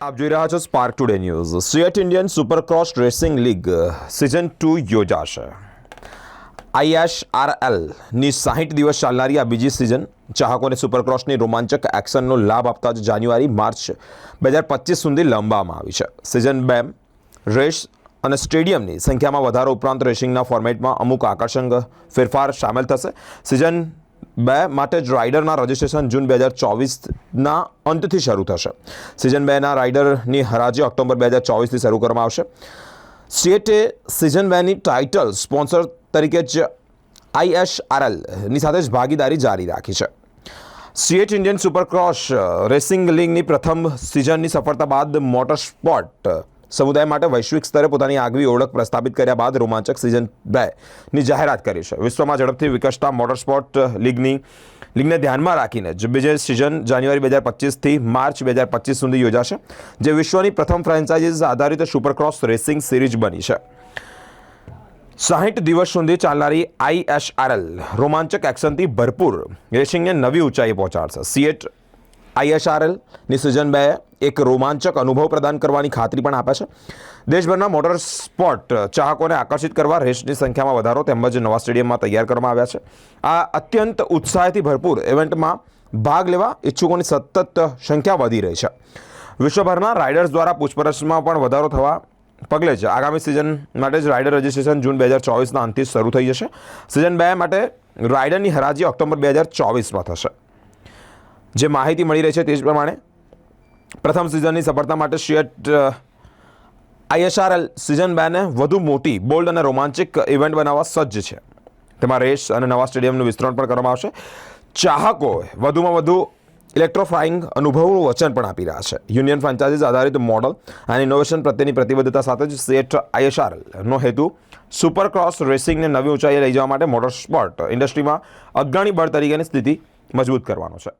આપ જોઈ રહ્યા છો spark today news CEAT Indian supercross racing league season two યોજાશે. આઈએસઆરએલની સાહીઠ દિવસ ચાલનારી આ બીજી સિઝન ચાહકોને સુપરક્રોસની રોમાંચક એક્શનનો લાભ આપતા જ જાન્યુઆરી, માર્ચ બે હજાર પચીસ સુધી લંબાવવામાં આવી છે. સિઝન બે રેસ અને સ્ટેડિયમની સંખ્યામાં વધારો ઉપરાંત રેસિંગના ફોર્મેટમાં અમુક આકર્ષક ફેરફાર સામેલ થશે. સિઝન બે માટે જ રાઇડરના રજિસ્ટ્રેશન જૂન બે હજાર ચોવીસના અંતથી શરૂ થશે. સિઝન બેના રાઇડરની હરાજી ઓક્ટોબર બે હજાર ચોવીસથી શરૂ કરવામાં આવશે. સ્ટેટે સિઝન બેની ટાઇટલ સ્પોન્સર તરીકે જ આઈએસઆરએલની સાથે જ ભાગીદારી જારી રાખી છે. સીએટ ઇન્ડિયન સુપરક્રોસ રેસિંગ લીગની પ્રથમ સિઝનની સફળતા બાદ મોટર સ્પોર્ટ સમુદાય માટે વૈશ્વિક સ્તરે પોતાની આગવી ઓળખ પ્રસ્થાપિત કર્યા બાદ રોમાંચક સિઝન બેની જાહેરાત કરી છે. વિશ્વમાં ઝડપથી વિકસતા મોટર સ્પોર્ટ લીગની, લીગને ધ્યાનમાં રાખીને બીજે સિઝન જાન્યુઆરી બે હજાર પચીસથી માર્ચ બે હજાર પચીસ સુધી યોજાશે, જે વિશ્વની પ્રથમ ફ્રેન્ચાઇઝીસ આધારિત સુપરક્રોસ રેસિંગ સિરીઝ બની છે. સાહીઠ દિવસ સુધી ચાલનારી આઈએસઆરએલ રોમાંચક એક્શનથી ભરપૂર રેસિંગને નવી ઊંચાઈએ પહોંચાડશે. સીએટ આઈએસઆરએલની સિઝન બે એક રોમાંચક અનુભવ પ્રદાન કરવાની ખાતરી પણ આપે છે. દેશભરના મોટર સ્પોર્ટ ચાહકોને આકર્ષિત કરવા રેસની સંખ્યામાં વધારો તેમજ નવા સ્ટેડિયમમાં તૈયાર કરવામાં આવ્યા છે. આ અત્યંત ઉત્સાહથી ભરપૂર ઇવેન્ટમાં ભાગ લેવા ઈચ્છુકોની સતત સંખ્યા વધી રહી છે. વિશ્વભરના રાઇડર્સ દ્વારા પૂછપરછમાં પણ વધારો થવા પગલે જ આગામી સિઝન માટે જ રાઇડર રજિસ્ટ્રેશન જૂન બે હજાર ચોવીસના અંતથી શરૂ થઈ જશે. સિઝન બે માટે રાઇડરની હરાજી ઓક્ટોબર બે હજાર ચોવીસમાં થશે. જે માહિતી મળી રહી છે તે જ પ્રમાણે પ્રથમ સિઝનની સફળતા માટે શિયટ આઈએસઆરએલ સિઝન બેને વધુ મોટી બોલ્ડ અને રોમાંચિક ઇવેન્ટ બનાવવા સજ્જ છે. તેમાં રેસ અને નવા સ્ટેડિયમનું વિસ્તરણ પણ કરવામાં આવશે. ચાહકોએ વધુમાં વધુ ઇલેક્ટ્રોફાઇંગ અનુભવનું વચન પણ આપી રહ્યા છે. યુનિયન ફ્રેન્ચાઇઝીસ આધારિત મોડલ અને ઇનોવેશન પ્રત્યેની પ્રતિબદ્ધતા સાથે જ સેટ આઈએસઆરએલનો હેતુ સુપર ક્રોસ રેસિંગને નવી ઊંચાઈએ લઈ જવા માટે મોટર સ્પોર્ટ ઇન્ડસ્ટ્રીમાં અગ્રણી બળ તરીકેની સ્થિતિ મજબૂત કરવાનો છે.